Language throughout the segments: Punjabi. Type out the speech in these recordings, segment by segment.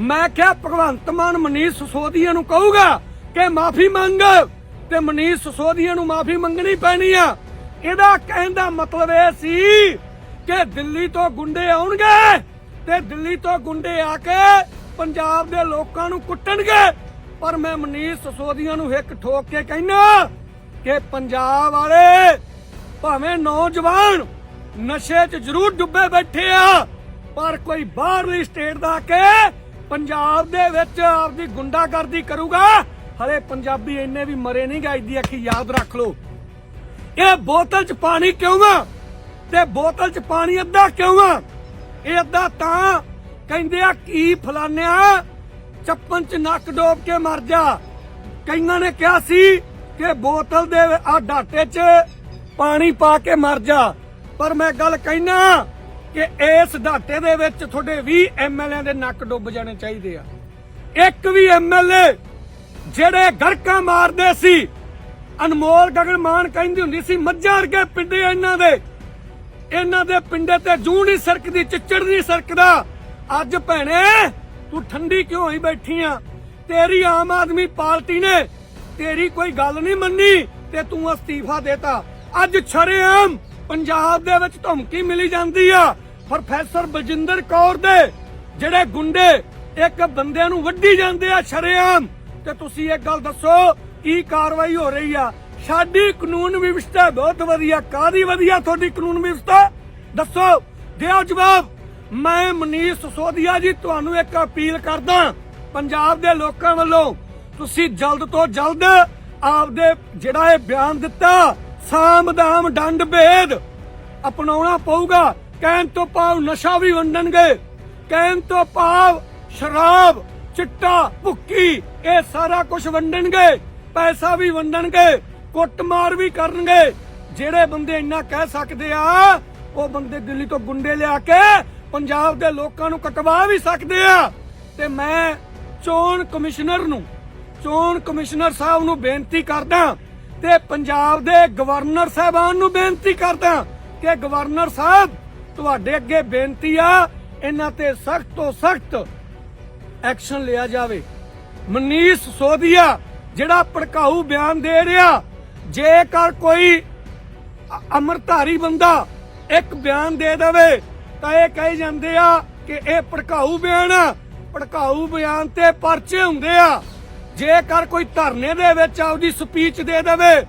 ਮੈਂ ਕਿਹਾ, ਭਗਵੰਤ ਮਾਨ ਮਨੀਸ਼ ਸਸੋਦੀਆ ਨੂੰ ਕਹੂਗਾ ਕਿ ਮਾਫੀ ਮੰਗ, ਤੇ ਮਨੀਸ਼ ਸਸੋਦੀਆ ਨੂੰ ਮਾਫੀ ਮੰਗਣੀ ਪੈਣੀ ਆ। ਇਹਦਾ ਕਹਿਣ ਦਾ ਮਤਲਬ ਇਹ ਸੀ ਕਿ ਦਿੱਲੀ ਤੋਂ ਗੁੰਡੇ ਆਉਣਗੇ, ਤੇ ਦਿੱਲੀ ਤੋਂ ਗੁੰਡੇ ਆ ਕੇ ਪੰਜਾਬ ਦੇ ਲੋਕਾਂ ਨੂੰ ਕੁੱਟਣਗੇ। ਪਰ ਮੈਂ ਮਨੀਸ਼ ਸਸੋਦੀਆ ਨੂੰ ਹਿੱਕ ਠੋਕ ਕੇ ਕਹਿਣਾ ਕਿ ਪੰਜਾਬ ਵਾਲੇ ਭਾਵੇਂ ਨੌਜਵਾਨ ਨਸ਼ੇ 'ਚ ਜ਼ਰੂਰ ਡੁੱਬੇ ਬੈਠੇ ਆ, ਪਰ ਕੋਈ ਬਾਹਰਲੀ ਸਟੇਟ ਦਾ ਕੇ ਪੰਜਾਬ ਦੇ ਵਿੱਚ ਆਪਦੀ ਗੁੰਡਾਗਰਦੀ ਕਰੂਗਾ? ਹਲੇ ਪੰਜਾਬੀ ਇੰਨੇ ਵੀ ਮਰੇ ਨਹੀਂ ਗਾਈ ਦੀ ਅੱਖੀ ਯਾਦ ਰੱਖ ਲਓ। ਇਹ ਬੋਤਲ 'ਚ ਪਾਣੀ ਕਿਉਂ ਆ? ਤੇ ਬੋਤਲ 'ਚ ਪਾਣੀ ਅੱਧਾ ਕਿਉਂ ਆ? ਇਹ ਅੱਧਾ ਤਾਂ ਕਹਿੰਦੇ ਆ, ਕੀ ਫਲਾਨਿਆ ਚੱਪਨ 'ਚ ਨੱਕ ਡੋਬ ਕੇ ਮਰ ਜਾ। ਕਈਆਂ ਨੇ ਕਿਹਾ ਸੀ ਕਿ ਬੋਤਲ ਦੇ ਆ ਡਾਟੇ 'ਚ ਪਾਣੀ ਪਾ ਕੇ ਮਰ ਜਾ। ਪਰ ਮੈਂ ਗੱਲ ਕਹਿਣਾ ਕਿ ਇਸ ਡਾਟੇ ਦੇ ਵਿੱਚ ਤੁਹਾਡੇ 20 ਐਮਐਲਏ ਦੇ ਨੱਕ ਡੁੱਬ ਜਾਣੇ ਚਾਹੀਦੇ ਆ। ਇੱਕ ਵੀ ਐਮਐਲਏ ਜਿਹੜੇ ਗੜਕਾ ਮਾਰਦੇ ਸੀ, ਅਨਮੋਲ ਗਗਨ ਕਹਿੰਦੀ ਹੁੰਦੀ ਸੀ, ਮੱਝਾਂ ਵਰਗੇ ਪਿੰਡੇ ਇਹਨਾਂ ਦੇ। ਇਹਨਾਂ ਦੇ ਪਿੰਡੇ ਤੇ ਜੂੰ ਨਹੀਂ ਸਰਕਦੀ, ਚਿੱਚੜ ਨਹੀਂ ਸਰਕਦਾ। ਅੱਜ ਭੈਣੇ, ਤੂੰ ਠੰਡੀ ਕਿਉਂ ਹੋਈ ਬੈਠੀ ਆ? ਤੇਰੀ ਆਮ ਆਦਮੀ ਪਾਰਟੀ ਨੇ ਤੇਰੀ ਕੋਈ ਗੱਲ ਨਹੀਂ ਮੰਨੀ ਤੇ ਤੂੰ ਅਸਤੀਫਾ ਦੇਤਾ। ਅੱਜ ਛਰੇਆਮ ਪੰਜਾਬ ਦੇ ਵਿੱਚ ਧਮਕੀ ਮਿਲੀ ਜਾਂਦੀ ਆ। ਪ੍ਰੋਫੈਸਰ ਬਲਜਿੰਦਰ ਕੌਰ ਦੇ ਜਿਹੜੇ ਗੁੰਡੇ ਇੱਕ ਬੰਦਿਆਂ ਨੂੰ ਵੱਢੀ ਜਾਂਦੇ ਆ ਛਰੇਆਮ ਤੇ ਤੁਸੀਂ ਇੱਕ ਗੱਲ ਦੱਸੋ, ਕੀ ਕਾਰਵਾਈ ਹੋ ਰਹੀ ਆ? ਸਾਡੀ ਕਾਨੂੰਨ ਵਿਵਸਥਾ ਬਹੁਤ ਵਧੀਆ ਕਾਦੀ ਵਧੀਆ ਤੁਹਾਡੀ ਕਾਨੂੰਨ ਵਿਵਸਥਾ? ਦੱਸੋ, ਦਿਓ ਜਵਾਬ। ਮੈਂ ਮਨੀਸ਼ ਸੋਧੀਆ ਜੀ, ਤੁਹਾਨੂੰ ਇੱਕ ਅਪੀਲ ਕਰਦਾ ਪੰਜਾਬ ਦੇ ਲੋਕਾਂ ਵੱਲੋਂ ਤੁਸੀਂ ਜਲਦ ਤੋਂ ਜਲਦ ਆਪਦੇ ਜਿਹੜਾ ਇਹ ਬਿਆਨ ਦਿੱਤਾ, ਸਾਮਦਾਮ ਡੰਡ ਭੇਦ ਅਪਣਾਉਣਾ ਪਊਗਾ। ਕਹਿਣ ਤੋਂ ਭਾਵ ਨਸ਼ਾ ਵੀ ਵੰਡਣਗੇ, ਕਹਿਣ ਤੋਂ ਭਾਵ ਸ਼ਰਾਬ, ਚਿੱਟਾ, ਭੁੱਕੀ, ਇਹ ਸਾਰਾ ਕੁਝ ਵੰਡਣਗੇ, ਪੈਸਾ ਵੀ ਵੰਡਣਗੇ, ਕੁੱਟਮਾਰ ਵੀ ਕਰਨਗੇ। ਜਿਹੜੇ ਬੰਦੇ ਇੰਨਾ ਕਹਿ ਸਕਦੇ ਆ, ਉਹ ਬੰਦੇ ਦਿੱਲੀ ਤੋਂ ਗੁੰਡੇ ਲਿਆ ਕੇ ਪੰਜਾਬ ਦੇ ਲੋਕਾਂ ਨੂੰ ਕਟਵਾ ਵੀ ਸਕਦੇ ਆ। ਤੇ ਮੈਂ ਚੋਣ ਕਮਿਸ਼ਨਰ ਨੂੰ, ਚੋਣ ਕਮਿਸ਼ਨਰ ਸਾਹਿਬ ਨੂੰ ਬੇਨਤੀ ਕਰਦਾ ਤੇ ਪੰਜਾਬ ਦੇ ਗਵਰਨਰ ਸਾਹਿਬਾਨ ਨੂੰ ਬੇਨਤੀ ਕਰਦਾ ਕਿ ਗਵਰਨਰ ਸਾਹਿਬ ਤੁਹਾਡੇ ਅੱਗੇ ਬੇਨਤੀ ਆ, ਇਹਨਾਂ ਤੇ ਸਖਤ ਤੋਂ ਸਖਤ ਐਕਸ਼ਨ ਲਿਆ ਜਾਵੇ। ਮਨੀਸ਼ ਸੋਧੀਆ, ਜਿਹੜਾ ਭੜਕਾਊ ਬਿਆਨ ਦੇ ਰਿਹਾ, ਜੇਕਰ ਕੋਈ ਅ- ਬੰਦਾ ਇੱਕ ਬਿਆਨ ਦੇ ਦੇਵੇ, ਤਾਂ ਇਹ ਕਹੀ ਜਾਂਦੇ ਆ ਕਿ ਇਹ ਭੜਕਾਊ ਬਿਆਨ ਆ। ਭੜਕਾਊ ਬਿਆਨ ਤੇ ਪਰਚੇ ਹੁੰਦੇ ਆ। ਜੇਕਰ ਕੋਈ ਧਰਨੇ ਦੇ ਵਿੱਚ ਆਪਦੀ ਸਪੀਚ ਦੇ ਦੇਵੇ,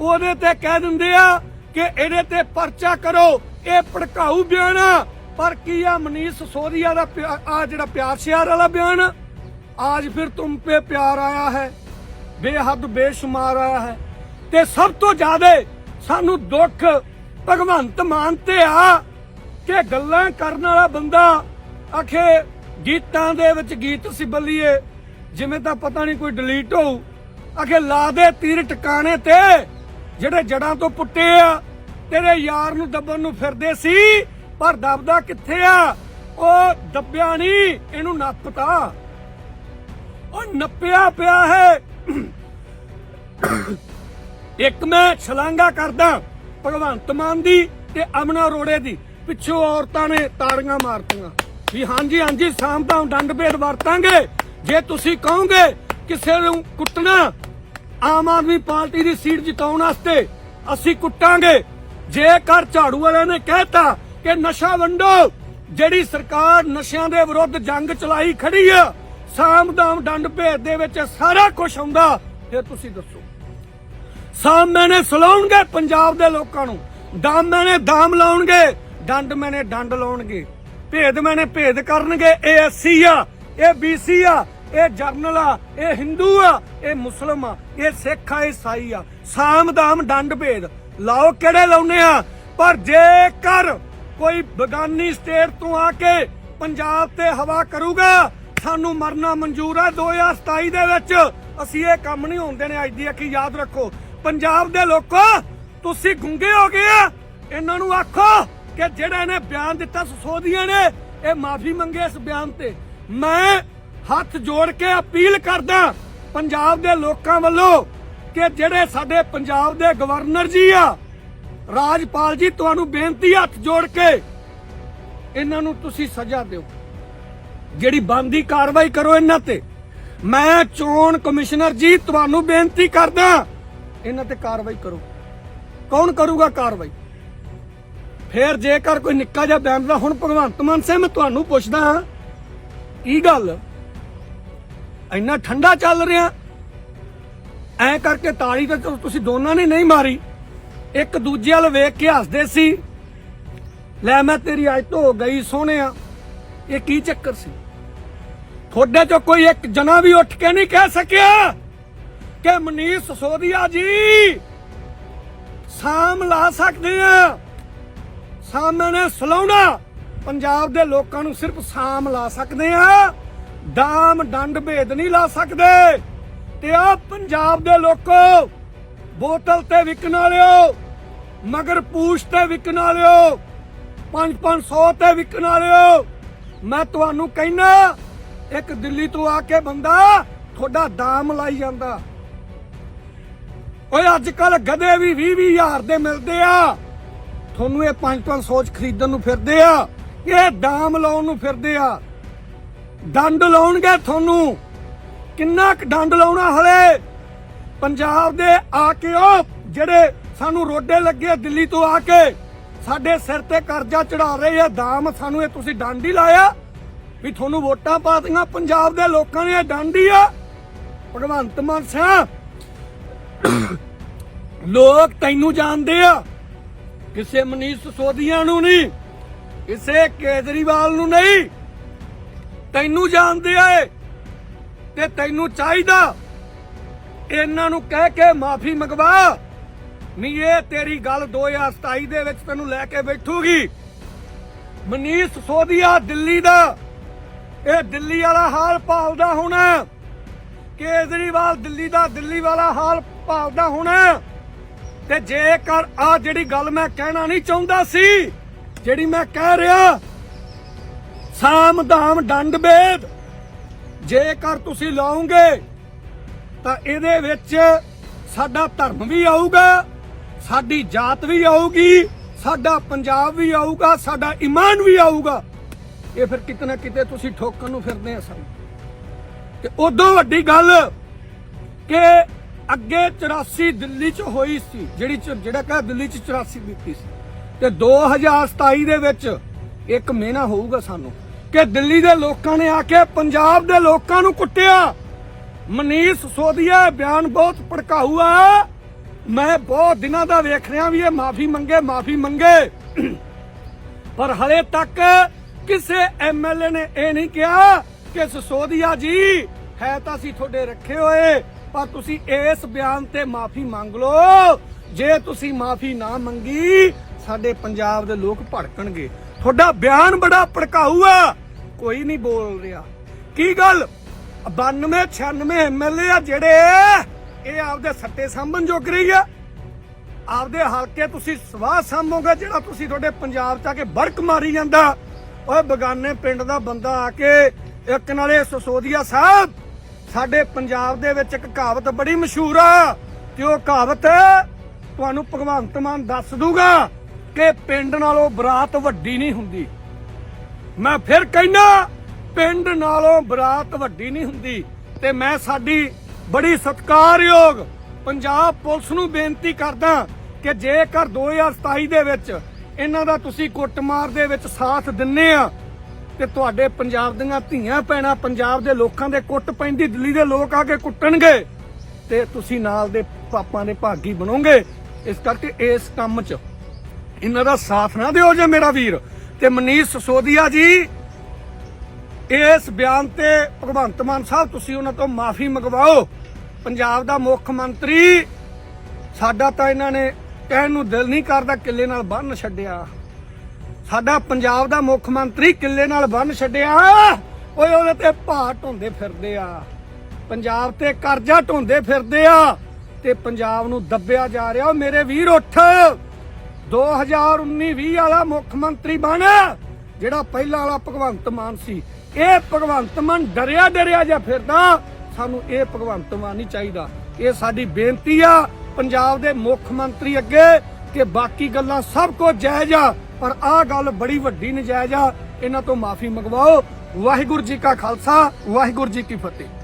ਉਹਦੇ ਤੇ ਕਹਿ ਦਿੰਦੇ ਆ ਕਿ ਇਹਦੇ ਤੇ ਪਰਚਾ ਕਰੋ। ਇਹ ਭੜਕਾਊ ਬਿਆਨ ਆ। ਪਰ ਕੀ ਆ ਮਨੀਸ਼ ਸੋਰੀਆ ਦਾ ਆ ਜਿਹੜਾ ਪਿਆਰ ਸ਼ਿਆਰ ਵਾਲਾ ਬਿਆਨ? ਆਜ ਫਿਰ ਤੁਮ ਪੇ ਪਿਆਰ ਆਇਆ ਹੈ। ਬੇਹੱਦ ਬੇਸ਼ੁਮਾਰ ਆਇਆ ਹੈ। ਤੇ ਸਭ ਤੋਂ ਜ਼ਿਆਦਾ ਸਾਨੂੰ ਦੁੱਖ ਭਗਵੰਤ ਮਾਨ ਤੇ ਆ ਕਿ ਗੱਲਾਂ ਕਰਨ ਵਾਲਾ ਬੰਦਾ ਅਖੇ ਗੀਤਾਂ ਦੇ ਵਿੱਚ ਗੀਤ ਸੀ ਬੱਲੀਏ ਜਿਵੇਂ ਤਾਂ ਪਤਾ ਨਹੀਂ ਕੋਈ ਡਿਲੀਟ ਹੋਊ। ਅਖੇ ਲਾ ਦੇ ਤੀਰ ਟਿਕਾਣੇ ਤੇ, ਜਿਹੜੇ ਜੜਾਂ ਤੋਂ ਪੁੱਟੇ ਆ। ਤੇਰੇ ਯਾਰ ਨੂੰ ਦੱਬਣ ਨੂੰ ਫਿਰਦੇ ਸੀ, ਪਰ ਦੱਬਦਾ ਕਿੱਥੇ ਆ? ਉਹ ਦੱਬਿਆ ਨਹੀਂ, ਇਹਨੂੰ ਨੱਪਤਾ। ਉਹ ਨੱਪਿਆ ਪਿਆ ਹੈ। ਇੱਕ ਮੈਂ ਛਲਾਂਗਾ ਕਰਦਾ, ਭਗਵੰਤ ਮਾਨ ਦੀ ਤੇ ਅਮਨਾ ਅਰੋੜੇ ਦੀ। ਪਿੱਛੋਂ ਔਰਤਾਂ ਨੇ ਤਾੜੀਆਂ ਮਾਰਤੀਆਂ। ਵੀ ਹਾਂਜੀ ਹਾਂਜੀ, ਸ਼ਾਮ ਦਾ ਡੰਡ ਭੇਦ ਵਰਤਾਂਗੇ। ਜੇ ਤੁਸੀਂ ਕਹੋਗੇ ਕਿਸੇ ਨੂੰ ਕੁੱਟਣਾ, ਆਮ ਆਦਮੀ ਪਾਰਟੀ ਦੀ ਸੀਟ ਜਿਤਾਉਣ ਵਾਸਤੇ ਅਸੀਂ ਕੁੱਟਾਂਗੇ। ਜੇਕਰ ਝਾੜੂ ਵਾਲਿਆਂ ਨੇ ਕਹਿਤਾ ਕਿ ਨਸ਼ਾ ਵੰਡੋ, ਜਿਹੜੀ ਸਰਕਾਰ ਨਸ਼ਿਆਂ ਦੇ ਵਿਰੁੱਧ ਜੰਗ ਚਲਾਈ ਖੜੀ ਆ, ਸਾਮਦਾਮ ਡੰਡ ਭੇਦ ਦੇ ਵਿੱਚ ਸਾਰਾ ਕੁਝ ਹੁੰਦਾ ਫਿਰ ਤੁਸੀਂ ਦੱਸੋ। ਸਾਮ ਮੈਨੇ ਸਲਾਉਣਗੇ ਪੰਜਾਬ ਦੇ ਲੋਕਾਂ ਨੂੰ, ਦਾਮ ਮੈਨੇ ਦਾਮ ਲਾਉਣਗੇ, ਡੰਡ ਮੈਨੇ ਡੰਡ ਲਾਉਣਗੇ, ਭੇਦ ਮੈਨੇ ਭੇਦ ਕਰਨਗੇ, ਇਹ ਐਸਸੀ ਆ, ਇਹ ਬੀਸੀ ਆ, ਇਹ ਜਰਨਲ ਆ, ਇਹ ਹਿੰਦੂ ਆ, ਇਹ ਮੁਸਲਮ ਆ, ਇਹ ਸਿੱਖ ਆ, ਇਹ ਈਸਾਈ ਆ ਸਾਮ ਦਾਮ ਡੰਡ ਭੇਦ। ਲਾਓ ਕਿਹੜੇ ਲਾਉਨੇ ਆ? ਪਰ ਜੇਕਰ ਕੋਈ ਬਗਾਨੀ ਸਟੇਟ ਤੋਂ ਆ ਕੇ ਪੰਜਾਬ ਤੇ ਹਵਾ ਕਰੂਗਾ, ਸਾਨੂੰ ਮਰਨਾ ਮਨਜ਼ੂਰ ਹੈ 2027 ਦੇ ਵਿੱਚ। ਅਸੀਂ ਇਹ ਕੰਮ ਨਹੀਂ ਹੁੰਦੇ ਨੇ ਅੱਜ ਦੀ ਅੱਖੀ ਯਾਦ ਰੱਖੋ। ਪੰਜਾਬ ਦੇ ਲੋਕੋ, ਤੁਸੀਂ ਗੁੰਗੇ ਹੋ ਗਏ ਆ। ਇਹਨਾਂ ਨੂੰ ਆਖੋ ਕਿ ਜਿਹੜਾ ਇਹਨੇ ਬਿਆਨ ਦਿੱਤਾ ਸਸੋਦੀਆਂ ਨੇ, ਇਹ ਮਾਫੀ ਮੰਗੇ ਇਸ ਬਿਆਨ ਤੇ। ਮੈਂ ਹੱਥ ਜੋੜ ਕੇ ਅਪੀਲ ਕਰਦਾ, ਪੰਜਾਬ ਦੇ ਲੋਕਾਂ ਵੱਲੋਂ ਕਿ ਜਿਹੜੇ ਸਾਡੇ ਪੰਜਾਬ ਦੇ ਗਵਰਨਰ ਜੀ ਆ, ਰਾਜਪਾਲ ਜੀ, ਤੁਹਾਨੂੰ ਬੇਨਤੀ ਹੱਥ ਜੋੜ ਕੇ ਇਹਨਾਂ ਨੂੰ ਤੁਸੀਂ ਸਜ਼ਾ ਦਿਓ। ਜਿਹੜੀ ਬੰਦੀ ਕਾਰਵਾਈ ਕਰੋ ਇਹਨਾਂ ਤੇ। ਮੈਂ ਚੋਣ ਕਮਿਸ਼ਨਰ ਜੀ, ਤੁਹਾਨੂੰ ਬੇਨਤੀ ਕਰਦਾ, ਇਹਨਾਂ ਤੇ ਕਾਰਵਾਈ ਕਰੋ। ਕੌਣ ਕਰੂਗਾ ਕਾਰਵਾਈ? ਫੇਰ ਜੇਕਰ ਕੋਈ ਨਿੱਕਾ ਜਿਹਾ ਬਿਆਨ ਹੁਣ ਭਗਵੰਤ ਮਾਨ ਸਿੰਘ ਮੈਂ ਤੁਹਾਨੂੰ ਪੁੱਛਦਾ ਹਾਂ, ਕੀ ਗੱਲ? ਇੰਨਾ ਠੰਡਾ ਚੱਲ ਰਿਹਾ ਐ ਕਰਕੇ ਤਾਲੀ ਤਾਂ ਤੁਸੀਂ ਦੋਨਾਂ ਨੇ ਨਹੀਂ ਮਾਰੀ। ਇੱਕ ਦੂਜੇ ਵੱਲ ਵੇਖ ਕੇ ਹੱਸਦੇ ਸੀ। ਲੈ ਮੈਂ ਤੇਰੀ ਅੱਜ ਤੋਂ ਗਈ ਸੋਹਣਿਆ। ਇਹ ਕੀ ਚੱਕਰ ਸੀ? ਤੁਹਾਡੇ ਚੋਂ ਕੋਈ ਇੱਕ ਜਨਾ ਵੀ ਉੱਠ ਕੇ ਨਹੀਂ ਕਹਿ ਸਕਿਆ ਕਿ ਮਨੀਸ਼ ਸੋਧੀਆ ਜੀ ਸਾਮ ਲਾ ਸਕਦੇ ਆ। ਸਾਹਮਣੇ ਸਲਾਉਣਾ। ਪੰਜਾਬ ਦੇ ਲੋਕਾਂ ਨੂੰ ਸਿਰਫ ਸਾਮ ਲਾ ਸਕਦੇ ਆ। ਦਾਮ ਡੰਡ ਭੇਦ ਨਹੀਂ ਲਾ ਸਕਦੇ। ਤੇ ਆ ਪੰਜਾਬ ਦੇ ਲੋਕੋ। ਬੋਤਲ ਤੇ ਵਿਕਣ ਵਾਲਿਓ, ਮਗਰ ਪੂਛ ਤੇ ਵਿਕਣ ਵਾਲਿਓ 5-500 ਤੇ ਵਿਕਣ ਵਾਲਿਓ, ਮੈਂ ਤੁਹਾਨੂੰ ਕਹਿਣਾ ਇੱਕ ਦਿੱਲੀ ਤੋਂ ਆ ਕੇ ਬੰਦਾ ਤੁਹਾਡਾ ਦਾਮ ਲਾਈ ਜਾਂਦਾ। ਓਏ ਅੱਜ ਕੱਲ ਗਧੇ ਵੀ 20 ਹਜ਼ਾਰ ਦੇ ਮਿਲਦੇ ਆ। ਤੁਹਾਨੂੰ ਇਹ 5-500 ਚ ਖਰੀਦਣ ਨੂੰ ਫਿਰਦੇ ਆ, ਇਹ ਦਾਮ ਲਾਉਣ ਨੂੰ ਫਿਰਦੇ ਆ। ਡੰਡ ਲਾਉਣਗੇ ਤੁਹਾਨੂੰ। ਕਿੰਨਾ ਕੁ ਡੰਡ ਲਾਉਣਾ ਹਲੇ? ਪੰਜਾਬ ਦੇ ਆ ਕੇ ਉਹ ਜਿਹੜੇ ਸਾਨੂੰ ਰੋਡੇ ਲੱਗੇ ਦਿੱਲੀ ਤੋਂ ਆ ਕੇ, ਸਾਡੇ ਸਿਰ ਤੇ ਕਰਜ਼ਾ ਚੜਾ ਰਹੇ ਆ, ਦਾਮ ਸਾਨੂੰ ਇਹ ਤੁਸੀਂ ਡੰਡ ਹੀ ਲਾਇਆ? ਵੀ ਤੁਹਾਨੂੰ ਵੋਟਾਂ ਪਾਤੀਆਂ ਪੰਜਾਬ ਦੇ ਲੋਕਾਂ ਨੇ ਇਹ ਡੰਡ ਹੀ ਆ? ਭਗਵੰਤ ਮਾਨ ਸਾਹਿਬ, ਲੋਕ ਤੈਨੂੰ ਜਾਣਦੇ ਆ, ਕਿਸੇ ਮਨੀਸ਼ ਸੋਧੀਆਂ ਨੂੰ ਨਹੀਂ, ਕਿਸੇ ਕੇਜਰੀਵਾਲ ਨੂੰ ਨਹੀਂ, ਤੈਨੂੰ ਜਾਣਦੇ ਆ ਤੇ ਤੈਨੂੰ ਚਾਹੀਦਾ। ਇਹਨਾਂ ਨੂੰ ਕਹਿ ਕੇ ਮਾਫੀ ਮੰਗਵਾ। ਨਹੀਂ ਇਹ ਤੇਰੀ ਗੱਲ 2027 ਦੇ ਵਿੱਚ ਤੈਨੂੰ ਲੈ ਕੇ ਬੈਠੂਗੀ। ਮਨੀਸ਼ ਸੋਧੀਆ, ਦਿੱਲੀ ਦਾ। ਇਹ ਦਿੱਲੀ ਵਾਲਾ ਹਾਲ ਭਾਲਦਾ ਹੋਣਾ। ਕੇਜਰੀਵਾਲ ਦਿੱਲੀ ਦਾ, ਦਿੱਲੀ ਵਾਲਾ ਹਾਲ ਭਾਲਦਾ ਹੋਣਾ। ਤੇ ਜੇਕਰ ਆ ਜਿਹੜੀ ਗੱਲ ਮੈਂ ਕਹਿਣਾ ਨਹੀਂ ਚਾਹੁੰਦਾ ਸੀ, ਜਿਹੜੀ ਮੈਂ ਕਹਿ ਰਿਹਾ ਸਾਮ ਦਾਮ ਡੰਡ ਬੇਦ ਜੇਕਰ ਤੁਸੀਂ ਲਾਓਗੇ ਤਾਂ ਇਹਦੇ ਵਿੱਚ ਸਾਡਾ ਧਰਮ ਵੀ ਆਊਗਾ, ਸਾਡੀ ਜਾਤ ਵੀ ਆਊਗੀ, ਸਾਡਾ ਪੰਜਾਬ ਵੀ ਆਊਗਾ, ਸਾਡਾ ਈਮਾਨ ਵੀ ਆਊਗਾ। ਇਹ ਫਿਰ ਕਿਤੇ ਨਾ ਕਿਤੇ ਤੁਸੀਂ ਠੋਕਣ ਨੂੰ ਫਿਰਦੇ ਆ ਸਾਨੂੰ। ਤੇ ਉਦੋਂ ਵੱਡੀ ਗੱਲ ਕਿ ਅੱਗੇ 84 ਦਿੱਲੀ 'ਚ ਹੋਈ ਸੀ, ਜਿਹੜੀ ਚ- ਜਿਹੜਾ ਕਹ ਦਿੱਲੀ 'ਚ 84 ਦਿੱਤੀ ਸੀ। ਤੇ 2027 ਦੇ ਵਿੱਚ ਇੱਕ ਮਹੀਨਾ ਹੋਊਗਾ ਸਾਨੂੰ। ਕਿ ਦਿੱਲੀ ਦੇ ਲੋਕਾਂ ਨੇ ਆ ਕੇ ਪੰਜਾਬ ਦੇ ਲੋਕਾਂ ਨੂੰ ਕੁੱਟਿਆ। ਮਨੀਸ਼ ਸੋਧੀਆ ਬਿਆਨ ਬਹੁਤ ਭੜਕਾਊ ਆ ਮੈਂ ਬਹੁਤ ਦਿਨਾਂ ਦਾ ਵੇਖ ਰਿਹਾ ਵੀ ਇਹ ਮਾਫੀ ਮੰਗੇ ਮਾਫੀ ਮੰਗੇ। ਪਰ ਹਲੇ ਤੱਕ ਕਿਸੇ ਐਮਐਲਏ ਨੇ ਇਹ ਨਹੀਂ ਕਿਹਾ ਕਿ ਸਸੋਦੀਆ ਜੀ, ਹੈ ਤਾਂ ਅਸੀਂ ਤੁਹਾਡੇ ਰੱਖੇ ਹੋਏ, ਪਰ ਤੁਸੀਂ ਇਸ ਬਿਆਨ ਤੇ ਮਾਫੀ ਮੰਗ ਲਓ। ਜੇ ਤੁਸੀਂ ਮਾਫੀ ਨਾ ਮੰਗੀ, ਸਾਡੇ ਪੰਜਾਬ ਦੇ ਲੋਕ ਭੜਕਣਗੇ। ਤੁਹਾਡਾ ਬਿਆਨ ਬੜਾ ਭੜਕਾਊ ਆ ਕੋਈ ਨਹੀਂ ਬੋਲ ਰਿਹਾ। ਕੀ ਗੱਲ? 92 96 ਐਮਐਲਏ ਆ ਜਿਹੜੇ, ਇਹ ਆਪਦੇ ਸੱਟੇ ਸਾਂਭਣ ਜੋਗ ਰਹੀ ਆ। ਆਪਦੇ ਹਲਕੇ ਤੁਸੀਂ ਸਵਾਹ ਸਾਂਭੋਗੇ ਜਿਹੜਾ ਤੁਸੀਂ ਤੁਹਾਡੇ ਪੰਜਾਬ ਚ ਆ ਕੇ ਬੜਕ ਮਾਰੀ ਜਾਂਦਾ। ਓਏ ਬਗਾਨੇ ਪਿੰਡ ਦਾ ਬੰਦਾ ਆ ਕੇ ਇੱਕ ਨਾਲੇ ਸਸੋਦੀਆ ਸਾਹਿਬ, ਸਾਡੇ ਪੰਜਾਬ ਦੇ ਵਿੱਚ ਇੱਕ ਕਹਾਵਤ ਬੜੀ ਮਸ਼ਹੂਰ ਆ, ਤੇ ਉਹ ਕਹਾਵਤ ਤੁਹਾਨੂੰ ਭਗਵੰਤ ਮਾਨ ਦੱਸ ਦੂਗਾ ਕਿ ਪਿੰਡ ਨਾਲੋਂ ਬਰਾਤ ਵੱਡੀ ਨਹੀਂ ਹੁੰਦੀ। ਮੈਂ ਫਿਰ ਕਹਿਣਾ ਪਿੰਡ ਨਾਲੋਂ ਬਰਾਤ ਵੱਡੀ ਨਹੀਂ ਹੁੰਦੀ ਤੇ ਮੈਂ ਸਾਡੀ ਬੜੀ ਸਤਿਕਾਰਯੋਗ ਪੰਜਾਬ ਪੁਲਿਸ ਨੂੰ ਬੇਨਤੀ ਕਰਦਾ ਕਿ ਜੇਕਰ 2027 ਦੇ ਵਿੱਚ ਇਹਨਾਂ ਦਾ ਤੁਸੀਂ ਕੁੱਟਮਾਰ ਦੇ ਵਿੱਚ ਸਾਥ ਦਿੰਨੇ ਆ ਤੇ ਤੁਹਾਡੇ ਪੰਜਾਬ ਦੀਆਂ ਧੀਆਂ ਪੈਣਾ ਪੰਜਾਬ ਦੇ ਲੋਕਾਂ ਦੇ ਕੁੱਟ ਪੈਂਦੀ, ਦਿੱਲੀ ਦੇ ਲੋਕ ਆ ਕੇ ਕੁੱਟਣਗੇ ਤੇ ਤੁਸੀਂ ਨਾਲ ਦੇ ਪਾਪਾਂ ਦੇ ਭਾਗੀ ਬਣੋਗੇ। ਇਸ ਕਰਕੇ ਇਸ ਕੰਮ 'ਚ ਇਹਨਾਂ ਦਾ ਸਾਥ ਨਾ ਦਿਓ ਜੇ ਮੇਰਾ ਵੀਰ। ਤੇ ਮਨੀਸ਼ ਸਸੋਦੀਆ ਜੀ, ਇਸ ਬਿਆਨ ਤੇ ਭਗਵੰਤ ਮਾਨ ਸਾਹਿਬ, ਤੁਸੀਂ ਉਹਨਾਂ ਤੋਂ ਮਾਫੀ ਮੰਗਵਾਓ। ਪੰਜਾਬ ਦਾ ਮੁੱਖ ਮੰਤਰੀ, ਸਾਡਾ ਤਾਂ ਇਹਨਾਂ ਨੇ ਕਹਿਣ ਨੂੰ ਦਿਲ ਨਹੀਂ ਕਰਦਾ ਕਿੱਲੇ ਨਾਲ ਬੰਨ ਛੱਡਿਆ। ਸਾਡਾ ਪੰਜਾਬ ਦਾ ਮੁੱਖ ਮੰਤਰੀ ਕਿੱਲੇ ਨਾਲ ਬੰਨ ਛੱਡਿਆ। ਓਏ, ਉਹਦੇ ਤੇ ਭਾਅ ਢੋਂਦੇ ਫਿਰਦੇ ਆ। ਪੰਜਾਬ ਤੇ ਕਰਜ਼ਾ ਢੋਂਦੇ ਫਿਰਦੇ ਆ ਤੇ ਪੰਜਾਬ ਨੂੰ ਦੱਬਿਆ ਜਾ ਰਿਹਾ। ਓ ਮੇਰੇ ਵੀਰ, ਉੱਠ! 2019-20 ਵਾਲਾ ਮੁੱਖ ਮੰਤਰੀ ਬਣ, ਜਿਹੜਾ ਪਹਿਲਾਂ ਵਾਲਾ ਭਗਵੰਤ ਮਾਨ ਸੀ। ਇਹ ਭਗਵੰਤ ਮਾਨ ਡਰਿਆ ਡਰਿਆ ਜਿਹਾ ਫਿਰਦਾ, ਸਾਨੂੰ ਇਹ ਭਗਵੰਤ ਮਾਨ ਨਹੀਂ ਚਾਹੀਦਾ। ਇਹ ਸਾਡੀ ਬੇਨਤੀ ਆ, ਪੰਜਾਬ ਦੇ ਮੁੱਖ ਮੰਤਰੀ ਅੱਗੇ, ਕਿ ਬਾਕੀ ਗੱਲਾਂ ਸਭ ਕੁਝ ਜਾਇਜ਼ ਆ, ਪਰ ਆਹ ਗੱਲ ਬੜੀ ਵੱਡੀ ਨਜਾਇਜ਼ ਆ, ਇਹਨਾਂ ਤੋਂ ਮਾਫੀ ਮੰਗਵਾਓ। ਵਾਹਿਗੁਰੂ ਜੀ ਕਾ ਖਾਲਸਾ, ਵਾਹਿਗੁਰੂ ਜੀ ਕੀ ਫਤਿਹ।